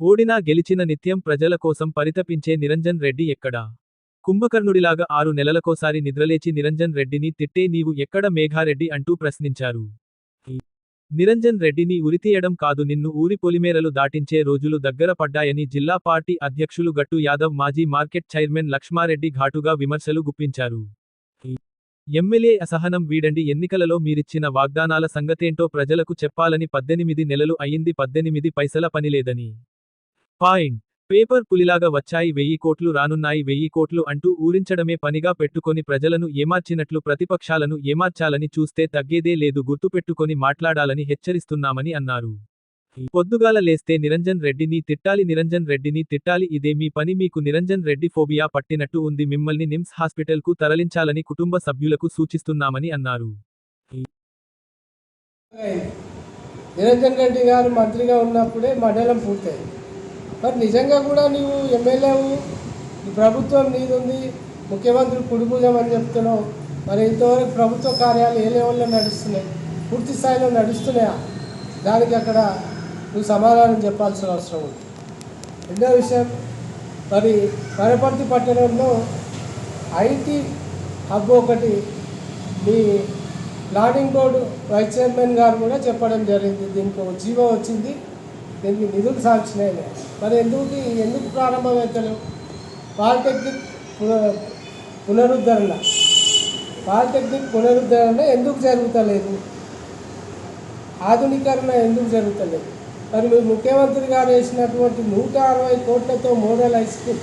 ఓడినా గెలిచిన నిత్యం ప్రజల కోసం పరితపించే నిరంజన్ రెడ్డి ఎక్కడా? కుంభకర్ణుడిలాగా ఆరు నెలలకోసారి నిద్రలేచి నిరంజన్ రెడ్డిని తిట్టే నీవు ఎక్కడ మేఘారెడ్డి అంటూ ప్రశ్నించారు. నిరంజన్ రెడ్డిని ఉరితీయడం కాదు నిన్ను ఊరి పొలిమేరలు దాటించే రోజులు దగ్గర పడ్డాయని జిల్లా పార్టీ అధ్యక్షులు గట్టు యాదవ్ మాజీ మార్కెట్ చైర్మన్ లక్ష్మారెడ్డి ఘాటుగా విమర్శలు గుప్పించారు. ఎమ్మెల్యే అసహనం వీడండి ఎన్నికలలో మీరిచ్చిన వాగ్దానాల సంగతేంటో ప్రజలకు చెప్పాలని పద్దెనిమిది నెలలు అయ్యింది పద్దెనిమిది పైసల పనిలేదని పాయింట్ పేపర్ పులిలాగా వచ్చాయి వెయ్యి కోట్లు రానున్నాయి వెయ్యి కోట్లు అంటూ ఊరించడమే పనిగా పెట్టుకొని ప్రజలను ఏమార్చినట్లు ప్రతిపక్షాలను ఏమార్చాలని చూస్తే తగ్గేదే లేదు గుర్తుపెట్టుకొని మాట్లాడాలని హెచ్చరిస్తున్నామని అన్నారు. పొద్దుగాల లేస్తే నిరంజన్ రెడ్డిని తిట్టాలి నిరంజన్ రెడ్డిని తిట్టాలి ఇదే మీ పని మీకు నిరంజన్ రెడ్డి ఫోబియా పట్టినట్టు ఉంది మిమ్మల్ని నిమ్స్ హాస్పిటల్కు తరలించాలని కుటుంబ సభ్యులకు సూచిస్తున్నామని అన్నారు. నిరంజన్ రెడ్డి గారు మంత్రిగా ఉన్నప్పుడే మండలం పూర్తయింది. మరి నిజంగా కూడా నీవు ఎమ్మెల్యేవు ప్రభుత్వం నీదుంది ముఖ్యమంత్రి కుడిభుజం అని చెప్తున్నావు. మరి ఇంతవరకు ప్రభుత్వ కార్యాలు ఏ లెవెల్లో నడుస్తున్నాయి? పూర్తి స్థాయిలో నడుస్తున్నాయా? దానికి అక్కడ నువ్వు సమాధానం చెప్పాల్సిన అవసరం ఉంది. రెండో విషయం మరి వనపర్తి పట్టణంలో ఐటీ హబ్ ఒకటి మీ ప్లానింగ్ బోర్డు వైస్ చైర్మన్ గారు కూడా చెప్పడం జరిగింది. దీనికి ఒక జీవో వచ్చింది. దీనికి నిధులు సాధించినాయి మరి ఎందుకు ఎందుకు ప్రారంభమవుతలేవు పాలిటెక్నిక్ పునరుద్ధరణ. పాలిటెక్నిక్ పునరుద్ధరణ ఎందుకు జరుగుతలేదు? ఆధునీకరణ ఎందుకు జరుగుతలేదు? మరి మీ ముఖ్యమంత్రి గారు వేసినటువంటి నూట అరవై కోట్లతో మోడల్ హై స్కూల్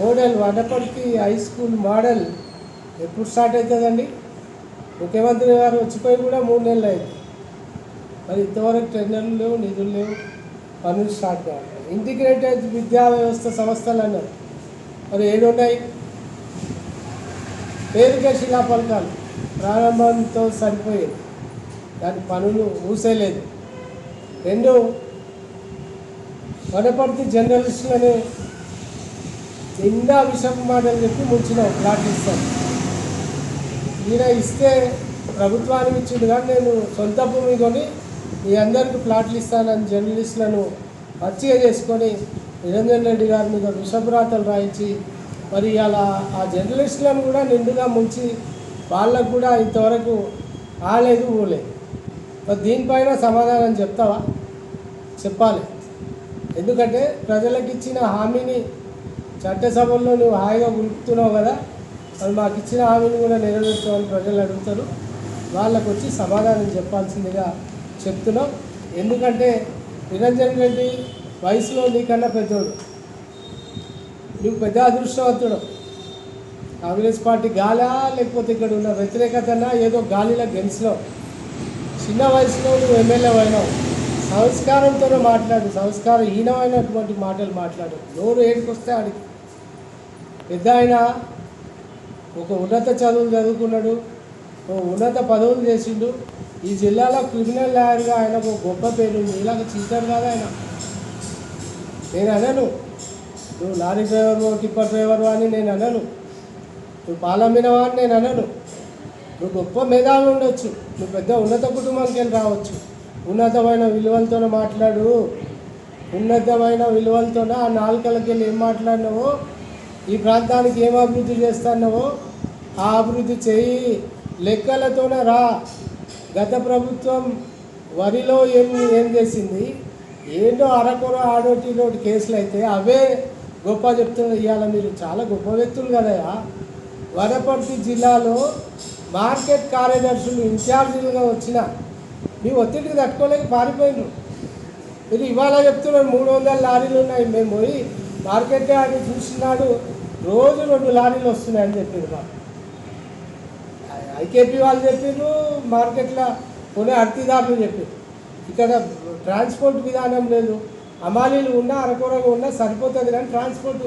మోడల్ వడపడికి హై స్కూల్ మోడల్ ఎప్పుడు స్టార్ట్ అవుతుందండి? ముఖ్యమంత్రి గారు వచ్చిపోయి కూడా మూడు నెలలు అయింది. మరి ఇంతవరకు టెండర్లు లేవు నిధులు లేవు పనులు స్టార్ట్ కావాలి ఇంటిగ్రేటెడ్ విద్యా వ్యవస్థ సంస్థలు అన్నారు. మరి ఏడున్నాయి పేరుకే శిలా పలకాలు ప్రారంభంతో సరిపోయేది. దాని పనులు ఊసేలేదు. రెండు వనపర్తి జర్నలిస్టులని నిండా విషం మాటలు చెప్పి ముంచినావు ప్లాట్ ఇస్తాను ఈయన ఇస్తే ప్రభుత్వానికి ఇచ్చిండు కానీ నేను సొంత భూమి కొని మీ అందరికీ ప్లాట్లు ఇస్తానని జర్నలిస్టులను హత్య చేసుకొని నిరంజన్ రెడ్డి గారి మీద విషభ్రాతలు రాయించి మరి అలా ఆ జర్నలిస్టులను కూడా నిండుగా ముంచి వాళ్ళకు కూడా ఇంతవరకు ఆలేదు ఊలేదు మరి దీనిపైన సమాధానం చెప్తావా? చెప్పాలి. ఎందుకంటే ప్రజలకు ఇచ్చిన హామీని చట్టసభల్లో నువ్వు హాయిగా గుర్తున్నావు కదా మరి మాకు ఇచ్చిన హామీని కూడా నెరవేర్చామని ప్రజలు అడుగుతారు. వాళ్ళకు వచ్చి సమాధానం చెప్పాల్సిందిగా చెప్తున్నాం. ఎందుకంటే నిరంజన్ రెడ్డి వయసులో నీకన్నా పెద్దోడు. నువ్వు పెద్ద అదృష్టవంతుడు. కాంగ్రెస్ పార్టీ గాలా లేకపోతే ఇక్కడ ఉన్న వ్యతిరేకతనా ఏదో గాలిలో గెలిచినావు చిన్న వయసులో నువ్వు ఎమ్మెల్యే అయినావు. సంస్కారంతోనే మాట్లాడు. సంస్కారహీనమైనటువంటి మాటలు మాట్లాడు. నోరు ఏడుకొస్తే ఆడికి పెద్ద ఆయన ఒక ఉన్నత చదువులు చదువుకున్నాడు. ఒక ఉన్నత పదవులు చేసిండు. ఈ జిల్లాలో క్రిమినల్ లాయర్గా ఆయన ఒక గొప్ప పేరు. ఉంది ఇలాగ చీటర్ కాదు ఆయన. నేను అనను. నువ్వు లారీ డ్రైవర్ టిప్పర్ డ్రైవర్ అని నేను అనను. నువ్వు పాలమ్మినవా అని నేను అనను. నువ్వు గొప్ప మేధావులు ఉండొచ్చు. నువ్వు పెద్ద ఉన్నత కుటుంబానికి వెళ్ళి రావచ్చు. ఉన్నతమైన విలువలతోనే మాట్లాడు. ఉన్నతమైన విలువలతోనే ఆ నాలుకలకి వెళ్ళి ఏం మాట్లాడినావో ఈ ప్రాంతానికి ఏం అభివృద్ధి చేస్తున్నావో ఆ అభివృద్ధి చేయి. లెక్కలతోనే రా. గత ప్రభుత్వం వరిలో ఏం ఏం చేసింది? ఏంటో అరకొర ఆడోటి ఇదోటి కేసులు అయితే అవే గొప్ప చెప్తున్నారు. ఇవాళ మీరు చాలా గొప్ప వ్యక్తులు కదయా వనపర్తి జిల్లాలో మార్కెట్ కార్యదర్శులు ఇన్ఛార్జీలుగా వచ్చిన మీ ఒత్తిడికి తట్టుకోలేక పారిపోయినారు మీరు ఇవాళ చెప్తున్నారు మూడు వందల లారీలు ఉన్నాయి మేము పోయి మార్కెట్ అని చూసినాడు రోజు రెండు లారీలు వస్తున్నాయని అని చెప్పింది మాకు. ఐకేపీ వాళ్ళు చెప్పిండ్రు మార్కెట్లో కొనే అర్తిదారులు చెప్పారు ఇక్కడ ట్రాన్స్పోర్ట్ విధానం లేదు. అమాలీలు ఉన్నా అరకూరలు ఉన్నా సరిపోతుంది కానీ ట్రాన్స్పోర్ట్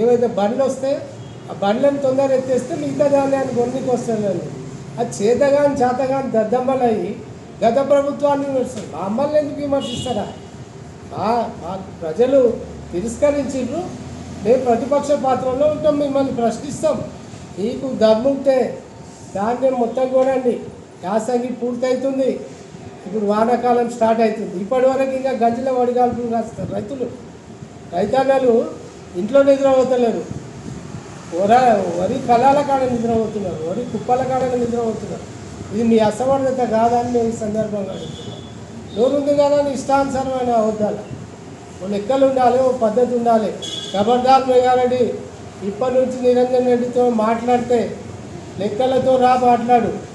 ఏవైతే బండ్లు వస్తే ఆ బండ్లను తొందర ఎత్తేస్తే మిగతా ధాన్యాన్ని కొన్నికి వస్తుంది అని. అది చేతగాని చేతగాని దద్దమ్మలు అయ్యి గత ప్రభుత్వాన్ని నడుస్తారు మా అమ్మల్ని ఎందుకు విమర్శిస్తారా? మా మా ప్రజలు తిరస్కరించిండ్రు. మేము ప్రతిపక్ష పాత్రలో ఉంటాం మిమ్మల్ని ప్రశ్నిస్తాం. నీకు దమ్ముంటే ధాన్యం మొత్తం కొనండి. యాసంగి పూర్తవుతుంది ఇప్పుడు వానాకాలం స్టార్ట్ అవుతుంది. ఇప్పటి వరకు ఇంకా గంజల వడిగాల్పులు కాస్తారు రైతులు రైతాన్నలు ఇంట్లో నిద్రపోతలేరు. వర వరి కళాల కాడ నిద్రపోతున్నారు. వరి కుప్పల కాడ నిద్రపోతున్నారు. ఇది మీ అసమర్థత కాదని నేను ఈ సందర్భంగా అడుగుతున్నాను నోరుంది కదా అని ఇష్టానుసారమైన అవద్దాల ఓ లెక్కలు ఉండాలి ఓ పద్ధతి ఉండాలి. ఖబర్దార్ మేఘారెడ్డి ఇప్పటి నుంచి నిరంజన్ రెడ్డితో మాట్లాడితే లెక్కలతో రా మాట్లాడు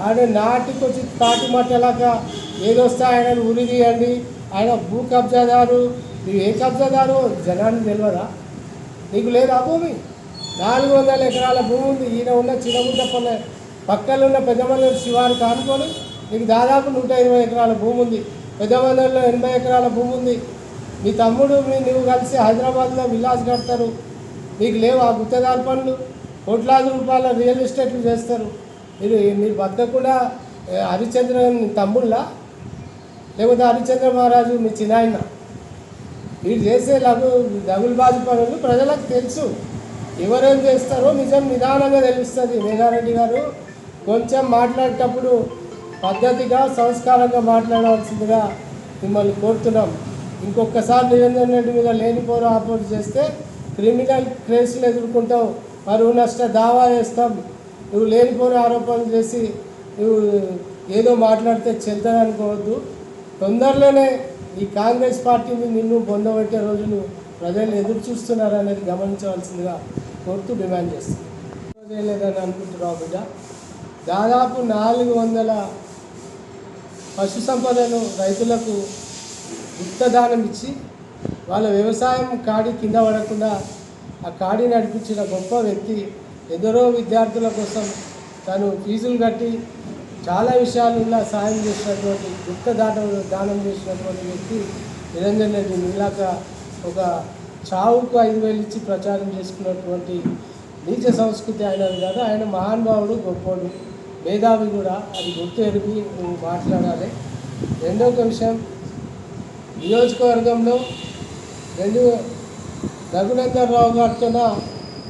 ఆయన నాటికొచ్చి తాటి మట్టలాగా ఏదొస్తే ఆయన ఉరి తీయండి. ఆయన భూ కబ్జాదారు. నువ్వు ఏ కబ్జాదారు జనానికి తెలియదా నీకు లేదా భూమి? నాలుగు వందల ఎకరాల భూమి ఉంది. ఈయన ఉన్న చిన్నగుంట పక్కన ఉన్న పెద్దమందరి శివారు కానుకొని నీకు దాదాపు నూట ఇరవై ఎకరాల భూమి ఉంది. పెద్దమందరిలో ఎనభై ఎకరాల భూమి ఉంది. మీ తమ్ముడు మీ నువ్వు కలిసి హైదరాబాద్లో విలాస్ కడతారు. నీకు లేవు ఆ గుత్తదారు పనులు. కోట్లాది రూపాయల రియల్ ఎస్టేట్లు చేస్తారు. మీరు మీరు భర్త కూడా హరిశ్చంద్ర తమ్ముళ్ళ? లేకపోతే హరిశ్చంద్ర మహారాజు మీ చిన్నాయన? మీరు చేసే లఘు దగులుబాజు పనులు ప్రజలకు తెలుసు. ఎవరేం చేస్తారో నిజం నిదానంగా తెలుస్తుంది. మేఘారెడ్డి గారు కొంచెం మాట్లాడేటప్పుడు పద్ధతిగా సంస్కారంగా మాట్లాడవలసిందిగా మిమ్మల్ని కోరుతున్నాం. ఇంకొకసారి నిరంజన్ రెడ్డి మీద లేనిపోరు ఆపోర్ట్ చేస్తే క్రిమినల్ కేసులు ఎదుర్కొంటాం. పరువు నష్ట దావా వేస్తాం నువ్వు లేనిపోని ఆరోపణలు చేసి నువ్వు ఏదో మాట్లాడితే చెల్తాను అనుకోవద్దు. తొందరలోనే ఈ కాంగ్రెస్ పార్టీని నిన్ను పొందబట్టే రోజులు ప్రజలు ఎదురు చూస్తున్నారు అనేది గమనించవలసిందిగా కోరుతూ డిమాండ్ చేస్తుంది లేదని అనుకుంటున్నావు బిడ్డ? దాదాపు నాలుగు వందల పశు సంపదను రైతులకు గుప్తదానం ఇచ్చి వాళ్ళ వ్యవసాయం కాడి కింద పడకుండా ఆ కాడి నడిపించిన గొప్ప వ్యక్తి ఎందరో విద్యార్థుల కోసం తను ఫీజులు కట్టి చాలా విషయాలలో సాయం చేసినటువంటి గుప్త దానం దానం చేసినటువంటి వ్యక్తి నిరంజన్ రెడ్డి. నీలాక ఒక చావుకు ఐదు వేలు ఇచ్చి ప్రచారం చేసుకున్నటువంటి నీచ సంస్కృతి ఆయనది కాదు. ఆయన మహానుభావుడు గొప్పోడు మేధావి కూడా. అది గుర్తు ఎరిగి మాట్లాడాలి. రెండో విషయం. నియోజకవర్గంలో రెండు రఘునందన్ రావు గారితో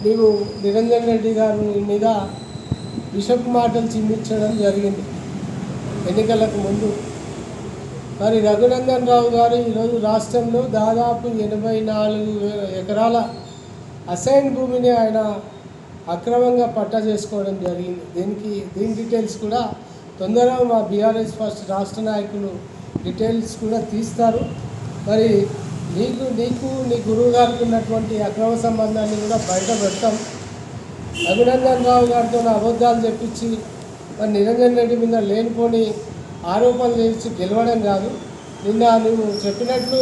నీవు నిరంజన్ రెడ్డి గారి మీద విషపు మాటలు చిమ్మించడం జరిగింది ఎన్నికలకు ముందు. మరి రఘునందన్ రావు గారు ఈరోజు రాష్ట్రంలో దాదాపు ఎనభై నాలుగు ఎకరాల అసైన్ భూమిని ఆయన అక్రమంగా పట్టా చేసుకోవడం జరిగింది. దీనికి దీని డీటెయిల్స్ కూడా తొందరగా మా బీఆర్ఎస్ ఫస్ట్ రాష్ట్ర నాయకులు డీటెయిల్స్ కూడా తీస్తారు. మరి నీకు నీకు నీ గురువు గారికి ఉన్నటువంటి అక్రమ సంబంధాన్ని కూడా బయట పెడతాం. అభినందన్ రావు గారితో అబద్ధాలు చెప్పించి మరి నిరంజన్ రెడ్డి మీద లేనిపోని ఆరోపణలు చేసి గెలవడం కాదు. నిన్న నువ్వు చెప్పినట్లు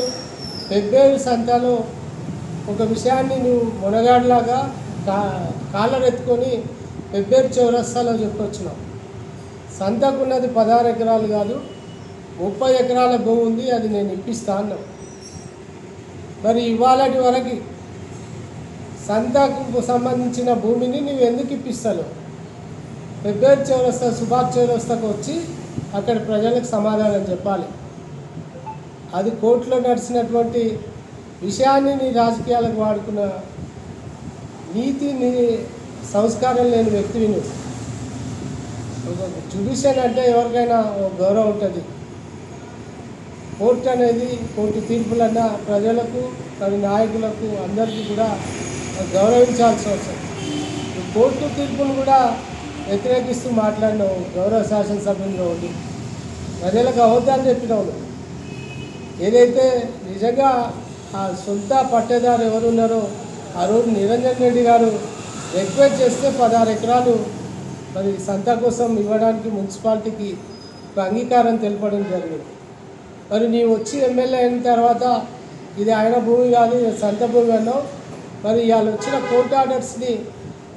పెబ్బేరు సంతలో ఒక విషయాన్ని నువ్వు మునగాడిలాగా కా కాలర్ ఎత్తుకొని పెబ్బేరు చౌరస్తాలో చెప్పొచ్చినావు. సంతకున్నది పదహారు ఎకరాలు కాదు ముప్పై ఎకరాల భూమి ఉంది అది నేను ఇప్పిస్తా అన్నావు. మరి ఇవాళటి వరకు సంతకు సంబంధించిన భూమిని నువ్వు ఎందుకు ఇప్పిస్తావు? పెబ్బేరు చౌరస్తా సుభాష్ చౌరస్తాకు వచ్చి అక్కడ ప్రజలకు సమాధానం చెప్పాలి. అది కోర్టులో నడిచినటువంటి విషయాన్ని నీ రాజకీయాలకు వాడుకున్న నీతి నీ సంస్కారం లేని వ్యక్తివి నువ్వు. జుడిషియల్ అంటే ఎవరికైనా గౌరవం ఉంటుంది. కోర్టు అనేది కోర్టు తీర్పులన్నా ప్రజలకు తన నాయకులకు అందరికీ కూడా గౌరవించాల్సి వస్తుంది కోర్టు తీర్పును కూడా వ్యతిరేకిస్తూ మాట్లాడినావు గౌరవ శాసనసభ్యులుగా ఉండి ప్రజలకు అవద్దని చెప్పినావు ఏదైతే నిజంగా ఆ సొంత పట్టేదారు ఎవరున్నారో ఆ రోజు నిరంజన్ రెడ్డి గారు రిక్వెస్ట్ చేస్తే పదహారు ఎకరాలు మరి సంత కోసం ఇవ్వడానికి మున్సిపాలిటీకి ఒక అంగీకారం తెలపడం జరిగింది. మరి నీవు వచ్చి ఎమ్మెల్యే అయిన తర్వాత ఇది ఆయన భూమి కాదు ఇది సంత భూమి అన్నావు. మరి ఇవాళ వచ్చిన కోర్టు ఆర్డర్స్ని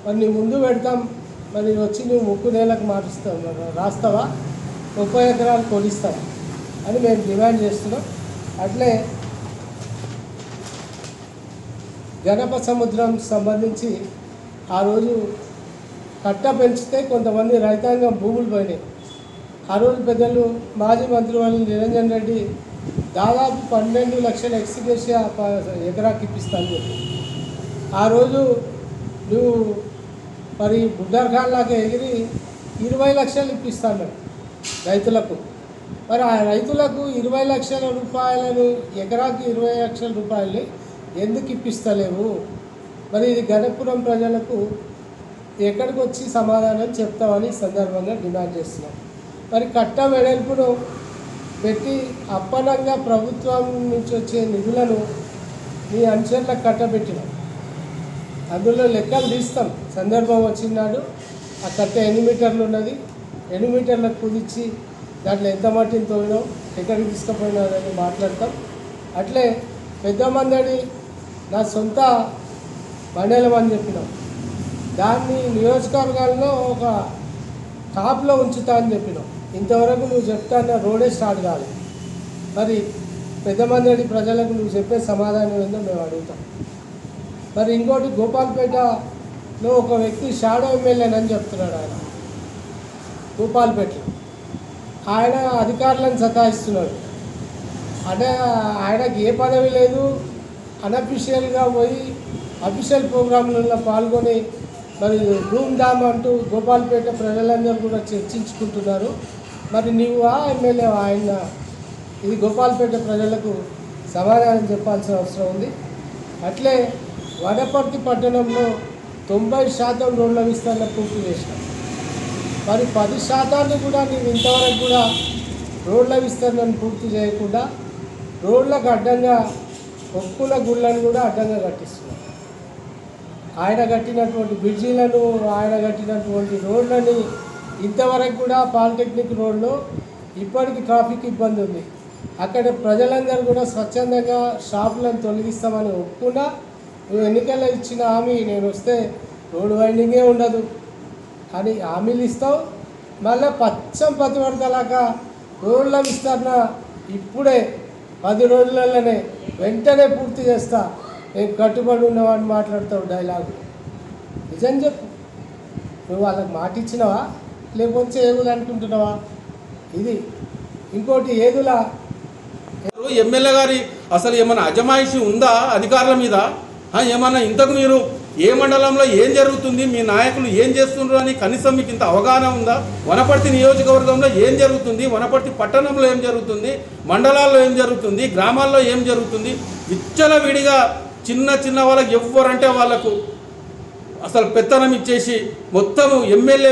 మరి నీ ముందు పెడతాం. మరి వచ్చి నువ్వు ముక్కు నేలకు మారుస్తావు రాస్తావా? ముప్పై ఎకరాలు కొలిస్తావా అని మేము డిమాండ్ చేస్తున్నాం. అట్లే గణప సముద్రం సంబంధించి ఆ రోజు కట్ట పెంచితే కొంతమంది రైతాంగం భూములు పోయినాయి. ఆ రోజు పెద్దలు మాజీ మంత్రి వాళ్ళు నిరంజన్ రెడ్డి దాదాపు పన్నెండు లక్షల ఎక్స్గ్రేషియా ఎకరాకి ఇప్పిస్తాను చెప్పి. ఆ రోజు నువ్వు మరి బుడ్డర్ఖాన్లాగా ఎగిరి ఇరవై లక్షలు ఇప్పిస్తాను రైతులకు. మరి ఆ రైతులకు ఇరవై లక్షల రూపాయలను ఎకరాకి ఇరవై లక్షల రూపాయలు ఎందుకు ఇప్పిస్తలేవు? మరి ఇది గణపురం ప్రజలకు ఎక్కడికి వచ్చి సమాధానం చెప్తామని సందర్భంగా డిమాండ్ చేస్తున్నాం మరి కట్ట వెడల్పును పెట్టి అప్పనంగా ప్రభుత్వం నుంచి వచ్చే నిధులను మీ అంచనలకు కట్టబెట్టినాం. అందులో లెక్కలు తీస్తాం. సందర్భం వచ్చినాడు ఆ కట్ట ఎన్ని మీటర్లు ఉన్నది ఎన్ని మీటర్లకు కుదిచ్చి దాంట్లో ఎంత మట్టిని తోవినాం ఎక్కడికి తీసుకుపోయినారని మాట్లాడతాం. అట్లే పెద్ద మందడి నా సొంత మండలం అని చెప్పినాం. దాన్ని నియోజకవర్గాల్లో ఒక టాప్లో ఉంచుతా అని చెప్పినాం. ఇంతవరకు నువ్వు చెప్తాన్న రోడే స్టార్ట్ కాదు మరి పెద్దమందడి ప్రజలకు నువ్వు చెప్పే సమాధానం ఏందో మేము అడుగుతాం. మరి ఇంకోటి గోపాల్పేటలో ఒక వ్యక్తి షాడో ఎమ్మెల్యేనని చెప్తున్నాడు ఆయన. గోపాల్పేటలో. ఆయన అధికారులను సతాయిస్తున్నాడు. అంటే ఆయనకి ఏ పదవి లేదు. అనఫిషియల్గా పోయి అఫీషియల్ ప్రోగ్రాంలలో పాల్గొని మరి ధూమ్ ధామ్ అంటూ గోపాల్పేట ప్రజలందరూ కూడా చర్చించుకుంటున్నారు. మరి నీవు ఆ ఎమ్మెల్యే ఆయన ఇది గోపాల్పేట ప్రజలకు సమాధానం చెప్పాల్సిన అవసరం ఉంది. అట్లే వనపర్తి పట్టణంలో తొంభై శాతం రోడ్ల విస్తరణ పూర్తి చేసినాం. మరి పది శాతాన్ని కూడా నేను ఇంతవరకు కూడా రోడ్ల విస్తరణను పూర్తి చేయకుండా రోడ్లకు అడ్డంగా ఒక్కుల గుళ్ళను కూడా అడ్డంగా కట్టిస్తున్నాం ఆయన కట్టినటువంటి బ్రిడ్జీలను ఆయన కట్టినటువంటి రోడ్లని ఇంతవరకు కూడా పాలిటెక్నిక్ రోడ్లో ఇప్పటికి ట్రాఫిక్ ఇబ్బంది ఉంది. అక్కడ ప్రజలందరూ కూడా స్వచ్ఛందంగా షాపులను తొలగిస్తామని ఒప్పుకున్నా నువ్వు ఎన్నికల్లో ఇచ్చిన హామీ నేను వస్తే రోడ్ వైండింగే ఉండదు అని హామీలు ఇస్తావు. మళ్ళీ పచ్చం పతివర్తలాగా రోడ్ల విస్తరణ ఇప్పుడే పది రోజులలోనే వెంటనే పూర్తి చేస్తా. నేను కట్టుబడి ఉన్నవాడిని మాట్లాడతావు డైలాగు. నిజం చెప్పు. నువ్వు వాళ్ళకి మాట ఇచ్చినావా లేకపోతే ఏదులు అనుకుంటున్నావా ఇది. ఇంకోటి ఏదుల ఎమ్మెల్యే గారి అసలు ఏమైనా అజమాయిషి ఉందా అధికారుల మీద? ఏమన్నా ఇంతకు మీరు ఏ మండలంలో ఏం జరుగుతుంది మీ నాయకులు ఏం చేస్తున్నారు అని కనీసం మీకు ఇంత అవగాహన ఉందా? వనపర్తి నియోజకవర్గంలో ఏం జరుగుతుంది వనపర్తి పట్టణంలో ఏం జరుగుతుంది మండలాల్లో ఏం జరుగుతుంది గ్రామాల్లో ఏం జరుగుతుంది? విచ్చలవిడిగా చిన్న చిన్న వాళ్ళకి ఎవ్వరంటే వాళ్ళకు అసలు పెత్తనం ఇచ్చేసి మొత్తం ఎమ్మెల్యే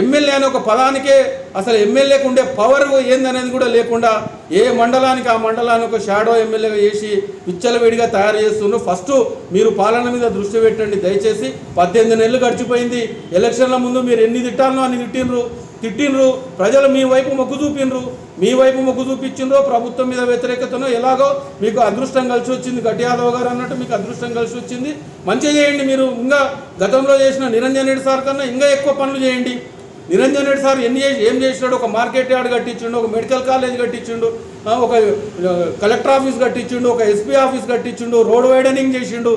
ఎమ్మెల్యే అనే ఒక పదానికే అసలు ఎమ్మెల్యేకు ఉండే పవర్ ఏందనేది కూడా లేకుండా ఏ మండలానికి ఆ మండలానికి ఒక షాడో ఎమ్మెల్యేగా చేసి విచ్చలవిడిగా తయారు చేస్తున్నారు ఫస్ట్ మీరు పాలన మీద దృష్టి పెట్టండి. దయచేసి పద్దెనిమిది నెలలు గడిచిపోయింది. ఎలక్షన్ల ముందు మీరు ఎన్ని తిట్టాలనో అని తిట్టిండ్రు. తిట్టిండ్రు ప్రజలు మీ వైపు మొగ్గు చూపిండ్రు మీ వైపు మొగ్గు చూపించిండ్రో ప్రభుత్వం మీద వ్యతిరేకతనో ఎలాగో మీకు అదృష్టం కలిసి వచ్చింది. గట్టి యాదవ్ గారు అన్నట్టు మీకు అదృష్టం కలిసి వచ్చింది. మంచిగా చేయండి మీరు. ఇంకా గతంలో చేసిన నిరంజన్ రెడ్డి సార్ కన్నా ఇంకా ఎక్కువ పనులు చేయండి. నిరంజన్ రెడ్డి సార్ ఎన్ని చేసి ఏం చేసినాడు? ఒక మార్కెట్ యార్డ్ కట్టించిండు ఒక మెడికల్ కాలేజ్ కట్టించిండు ఒక కలెక్టర్ ఆఫీస్ కట్టించిండు ఒక ఎస్పీ ఆఫీస్ కట్టించిండు రోడ్ వైడనింగ్ చేసిండు.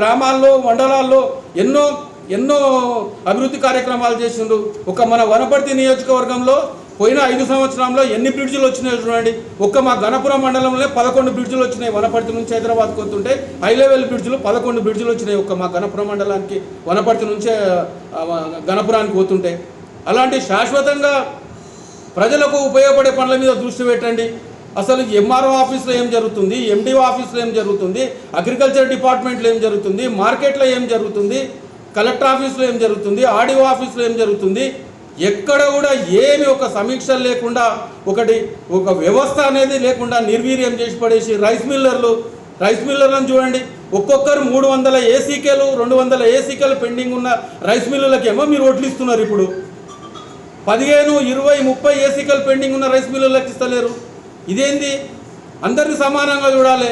గ్రామాల్లో మండలాల్లో ఎన్నో ఎన్నో అభివృద్ధి కార్యక్రమాలు చేసిండు ఒక మన వనపర్తి నియోజకవర్గంలో పోయిన ఐదు సంవత్సరంలో ఎన్ని బ్రిడ్జ్లు వచ్చినాయో చూడండి. ఒక్క మా గణపురం మండలంలో పదకొండు బ్రిడ్జ్లు వచ్చినాయి. వనపర్తి నుంచి హైదరాబాద్ వస్తుంటే హై లెవెల్ బ్రిడ్జ్లు పదకొండు బ్రిడ్జ్లు వచ్చినాయి ఒక్క మా గణపురం మండలానికి వనపర్తి నుంచే గణపురానికి పోతుంటే. అలాంటి శాశ్వతంగా ప్రజలకు ఉపయోగపడే పనుల మీద దృష్టి పెట్టండి. అసలు ఎంఆర్ఓ ఆఫీస్లో ఏం జరుగుతుంది? ఎండిఓ ఆఫీస్లో ఏం జరుగుతుంది? అగ్రికల్చర్ డిపార్ట్మెంట్లో ఏం జరుగుతుంది? మార్కెట్లో ఏం జరుగుతుంది? కలెక్టర్ ఆఫీస్లో ఏం జరుగుతుంది? ఆడియో ఆఫీస్లో ఏం జరుగుతుంది? ఎక్కడ కూడా ఏమి ఒక సమీక్ష లేకుండా ఒకటి ఒక వ్యవస్థ అనేది లేకుండా నిర్వీర్యం చేసి పడేసి రైస్ మిల్లర్లు రైస్ మిల్లర్లను చూడండి. ఒక్కొక్కరు మూడు వందల ఏసీకేలు రెండు వందల ఏసీకేలు పెండింగ్ ఉన్న రైస్ మిల్లులకేమో మీరు ఓట్లు ఇస్తున్నారు ఇప్పుడు. పదిహేను ఇరవై ముప్పై ఏసీకల్ పెండింగ్ ఉన్న రైస్ మిల్లులకు ఇస్తలేరు. ఇదేంది? అందరిని సమానంగా చూడాలి.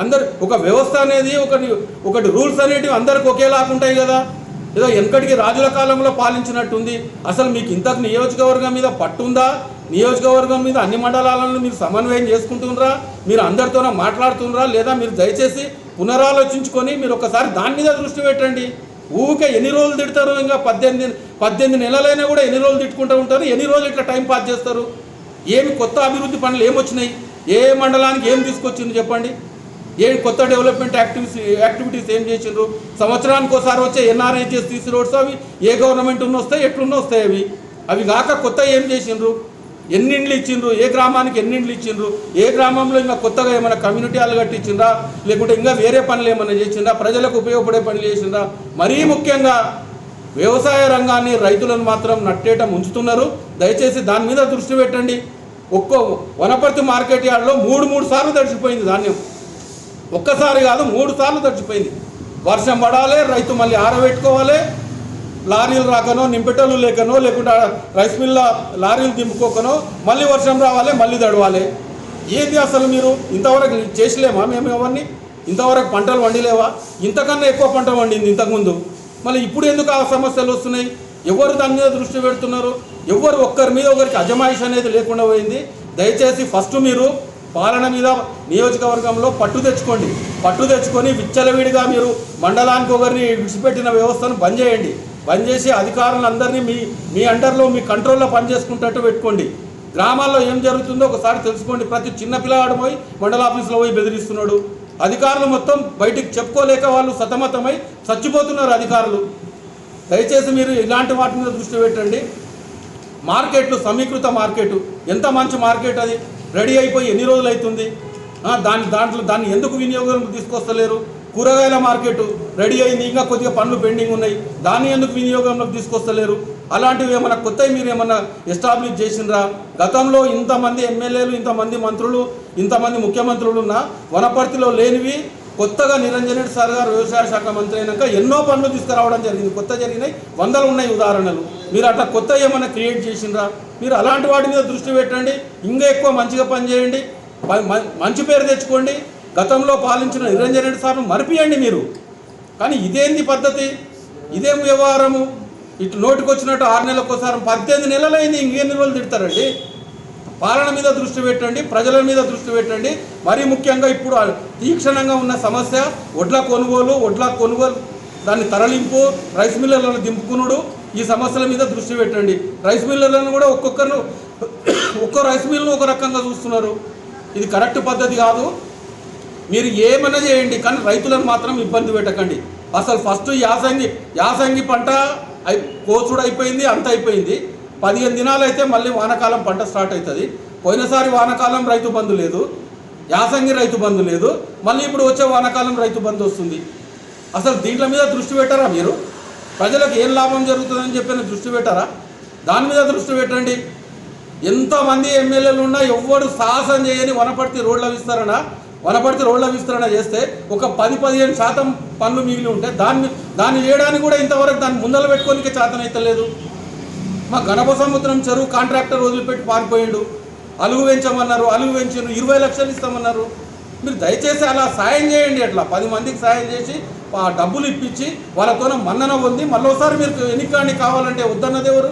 అందరు ఒక వ్యవస్థ అనేది ఒకటి ఒకటి రూల్స్ అనేటివి అందరికి ఒకేలాగా ఉంటాయి కదా. ఏదో వెనకటికి రాజుల కాలంలో పాలించినట్టుంది. అసలు మీకు ఇంతకు నియోజకవర్గం మీద పట్టుందా? నియోజకవర్గం మీద అన్ని మండలాలను మీరు సమన్వయం చేసుకుంటున్నారా మీరు అందరితోనే మాట్లాడుతున్నారా లేదా మీరు దయచేసి పునరాలోచించుకొని మీరు ఒకసారి దాని మీద దృష్టి పెట్టండి. ఊరికే ఎన్ని రోజులు తిడతారు? ఇంకా పద్దెనిమిది పద్దెనిమిది నెలలైనా కూడా ఎన్ని రోజులు తిట్టుకుంటూ ఉంటారు? ఎన్ని రోజులు ఇట్లా టైం పాస్ చేస్తారు? ఏమి కొత్త అభివృద్ధి పనులు ఏమొచ్చినాయి? ఏ మండలానికి ఏం తీసుకొచ్చింది చెప్పండి? ఏ కొత్త డెవలప్మెంట్ యాక్టివిటీస్ యాక్టివిటీస్ ఏం చేసిండ్రు? సంవత్సరానికి ఒకసారి వచ్చే ఎన్ఆర్ఐజెస్ తీసి రోడ్స్ అవి ఏ గవర్నమెంట్ ఉన్న వస్తాయి ఎట్లున్న వస్తాయి అవి. అవి కాక కొత్త ఏం చేసిండ్రు? ఎన్నిండ్లు ఇచ్చిండ్రు? ఏ గ్రామానికి ఎన్నిండ్లు ఇచ్చిండ్రు? ఏ గ్రామంలో ఇంకా కొత్తగా ఏమైనా కమ్యూనిటీ హాల్ కట్టించిండ్రా? లేకుంటే ఇంకా వేరే పనులు ఏమైనా చేసిండ్రా? ప్రజలకు ఉపయోగపడే పనులు చేసిండ్రా? మరీ ముఖ్యంగా వ్యవసాయ రంగాన్ని రైతులను మాత్రం నట్టేట ఉంచుతున్నారు దయచేసి దాని మీద దృష్టి పెట్టండి. ఒక్కో వనపర్తి మార్కెట్ యార్డ్లో మూడు మూడు సార్లు తడిచిపోయింది ధాన్యం. ఒక్కసారి కాదు మూడు సార్లు తడిచిపోయింది. వర్షం పడాలి రైతు మళ్ళీ ఆరబెట్టుకోవాలి. లారీలు రాకనో నింపెటలు లేకనో లేకుంటే రైస్ మిల్ల లారీలు దింపుకోకనో మళ్ళీ వర్షం రావాలి మళ్ళీ తడవాలి. ఏంది అసలు మీరు? ఇంతవరకు చేసలేమా మేము ఇవన్నీ ఇంతవరకు పంటలు వండిలేవా ఇంతకన్నా ఎక్కువ పంట వండింది ఇంతకుముందు. మళ్ళీ ఇప్పుడు ఎందుకు ఆ సమస్యలు వస్తున్నాయి? ఎవరు దాని మీద దృష్టి పెడుతున్నారు? ఎవరు ఒక్కరి మీద ఒకరికి అజమాయిష్ అనేది లేకుండా పోయింది? దయచేసి ఫస్ట్ మీరు పాలన మీద నియోజకవర్గంలో పట్టు తెచ్చుకోండి. పట్టు తెచ్చుకొని విచ్చలవిడిగా మీరు మండలానికి ఒకరిని విడిచిపెట్టిన వ్యవస్థను బంద్ చేయండి. బంద్ చేసి అధికారులందరినీ మీ మీ అండర్లో మీ కంట్రోల్లో పనిచేసుకుంటట్టు పెట్టుకోండి. గ్రామాల్లో ఏం జరుగుతుందో ఒకసారి తెలుసుకోండి. ప్రతి చిన్న పిల్లగాడు పోయి మండల ఆఫీసులో పోయి బెదిరిస్తున్నాడు. అధికారులు మొత్తం బయటికి చెప్పుకోలేక వాళ్ళు సతమతమై చచ్చిపోతున్నారు అధికారులు. దయచేసి మీరు ఇలాంటి వాటి మీద దృష్టి పెట్టండి. మార్కెట్లు సమీకృత మార్కెట్. ఎంత మంచి మార్కెట్ అది? రెడీ అయిపోయి ఎన్ని రోజులు అవుతుంది? దాని దాంట్లో దాన్ని ఎందుకు వినియోగం తీసుకొస్తలేరు? కూరగాయల మార్కెట్ రెడీ అయింది ఇంకా కొద్దిగా పనులు పెండింగ్ ఉన్నాయి. దాన్ని ఎందుకు వినియోగంలోకి తీసుకొస్తలేరు? అలాంటివి ఏమైనా కొత్తవి మీరు ఏమైనా ఎస్టాబ్లిష్ చేసినరా గతంలో ఇంతమంది ఎమ్మెల్యేలు ఇంతమంది మంత్రులు ఇంతమంది ముఖ్యమంత్రులు ఉన్నా వనపర్తిలో లేనివి కొత్తగా నిరంజన్ రెడ్డి సార్ గారు వ్యవసాయ శాఖ మంత్రి అయినాక ఎన్నో పనులు తీసుకురావడం జరిగింది. కొత్త జరిగినాయి వందలు ఉన్నాయి ఉదాహరణలు. మీరు అట్లా కొత్త ఏమైనా క్రియేట్ చేసిండ్రా? మీరు అలాంటి వాటి మీద దృష్టి పెట్టండి. ఇంకా ఎక్కువ మంచిగా పనిచేయండి. మంచి పేరు తెచ్చుకోండి. గతంలో పాలించిన నిరంజన్ రెడ్డి సార్ను మరిపియండి మీరు. కానీ ఇదేంది పద్ధతి? ఇదేం వ్యవహారము? ఇటు నోటికొచ్చినట్టు ఆరు నెలలకు ఒకసారి పద్దెనిమిది నెలలైంది ఇంకెన్ని రోజులు తిడతారండి? పాలన మీద దృష్టి పెట్టండి ప్రజల మీద దృష్టి పెట్టండి. మరీ ముఖ్యంగా ఇప్పుడు తీక్షణంగా ఉన్న సమస్య వడ్ల కొనుగోలు వడ్ల కొనుగోలు దాన్ని తరలింపు రైస్ మిల్లర్లను దింపుకునుడు ఈ సమస్యల మీద దృష్టి పెట్టండి. రైస్ మిల్లర్లను కూడా ఒక్కొక్కరు ఒక్కో రైస్ మిల్ను ఒక రకంగా చూస్తున్నారు. ఇది కరెక్ట్ పద్ధతి కాదు. మీరు ఏమైనా చేయండి కానీ రైతులను మాత్రం ఇబ్బంది పెట్టకండి. అసలు ఫస్ట్ యాసంగి యాసంగి పంట అయి కోచుడు అయిపోయింది అంత అయిపోయింది. పదిహేను దినాలు అయితే మళ్ళీ వానకాలం పంట స్టార్ట్ అవుతుంది. పోయినసారి వానకాలం రైతు బంధు లేదు. యాసంగి రైతు బంధు లేదు. మళ్ళీ ఇప్పుడు వచ్చే వానకాలం రైతు బంధు వస్తుంది. అసలు దీంట్ల మీద దృష్టి పెట్టారా మీరు? ప్రజలకు ఏం లాభం జరుగుతుందని చెప్పిన దృష్టి పెట్టారా? దాని మీద దృష్టి పెట్టండి. ఎంతమంది ఎమ్మెల్యేలు ఉన్నా ఎవ్వరు సాహసం చేయని వనపర్తి రోడ్ల విస్తరణ వనపర్తి రోడ్ల విస్తరణ చేస్తే ఒక పది పదిహేను శాతం పనులు మిగిలి ఉంటే దాన్ని దాన్ని చేయడానికి కూడా ఇంతవరకు దాన్ని ముందర పెట్టుకోనికే చేతనైతలేదు మా గణప సముద్రం చెరువు కాంట్రాక్టర్ వదిలిపెట్టి పారిపోయిండు. అలుగు పెంచమన్నారు అలుగు పెంచారు ఇరవై లక్షలు ఇస్తామన్నారు. మీరు దయచేసి అలా సాయం చేయండి అట్లా. పది మందికి సాయం చేసి ఆ డబ్బులు ఇప్పించి వాళ్ళతోనే మన్నన ఉంది మళ్ళీసారి మీరు ఎన్నికాన్ని కావాలంటే వద్దన్నది ఎవరు?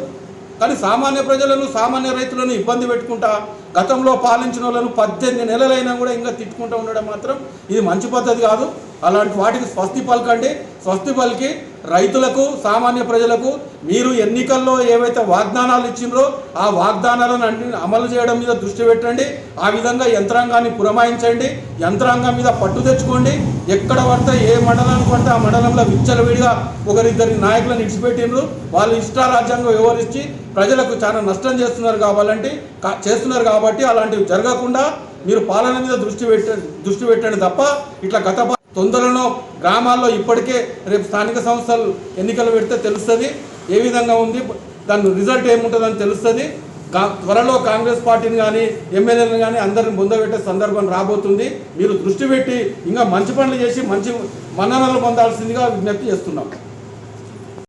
కానీ సామాన్య ప్రజలను సామాన్య రైతులను ఇబ్బంది పెట్టుకుంటా గతంలో పాలించిన వాళ్ళను పద్దెనిమిది నెలలైనా కూడా ఇంకా తిట్టుకుంటూ ఉండడం మాత్రం ఇది మంచి పద్ధతి కాదు. అలాంటి వాటికి స్వస్తి పలకండి. స్వస్తి పలికి రైతులకు సామాన్య ప్రజలకు మీరు ఎన్నికల్లో ఏవైతే వాగ్దానాలు ఇచ్చిండ్రో ఆ వాగ్దానాలను అమలు చేయడం మీద దృష్టి పెట్టండి. ఆ విధంగా యంత్రాంగాన్ని పురమాయించండి. యంత్రాంగం మీద పట్టు తెచ్చుకోండి. ఎక్కడ పడితే ఏ మండలానికి పడితే ఆ మండలంలో విచ్చలవిడిగా ఒకరిద్దరి నాయకులను ఇడిచిపెట్టిండ్రు వాళ్ళు ఇష్టారాజ్యంగా వివరించి ప్రజలకు చాలా నష్టం చేస్తున్నారు కావాలంటే చేస్తున్నారు కాబట్టి అలాంటివి జరగకుండా మీరు పాలన మీద దృష్టి పెట్ట దృష్టి పెట్టండి తప్ప ఇట్లా గత తొందరలో గ్రామాల్లో ఇప్పటికే రేపు స్థానిక సంస్థలు ఎన్నికలు పెడితే తెలుస్తుంది ఏ విధంగా ఉంది దాని రిజల్ట్ ఏముంటుందని తెలుస్తుంది. కా- త్వరలో కాంగ్రెస్ పార్టీని కానీ ఎమ్మెల్యేలను కానీ అందరిని ముందబెట్టే సందర్భం రాబోతుంది. మీరు దృష్టి పెట్టి ఇంకా మంచి పనులు చేసి మంచి మన్ననలు పొందాల్సిందిగా విజ్ఞప్తి చేస్తున్నాం.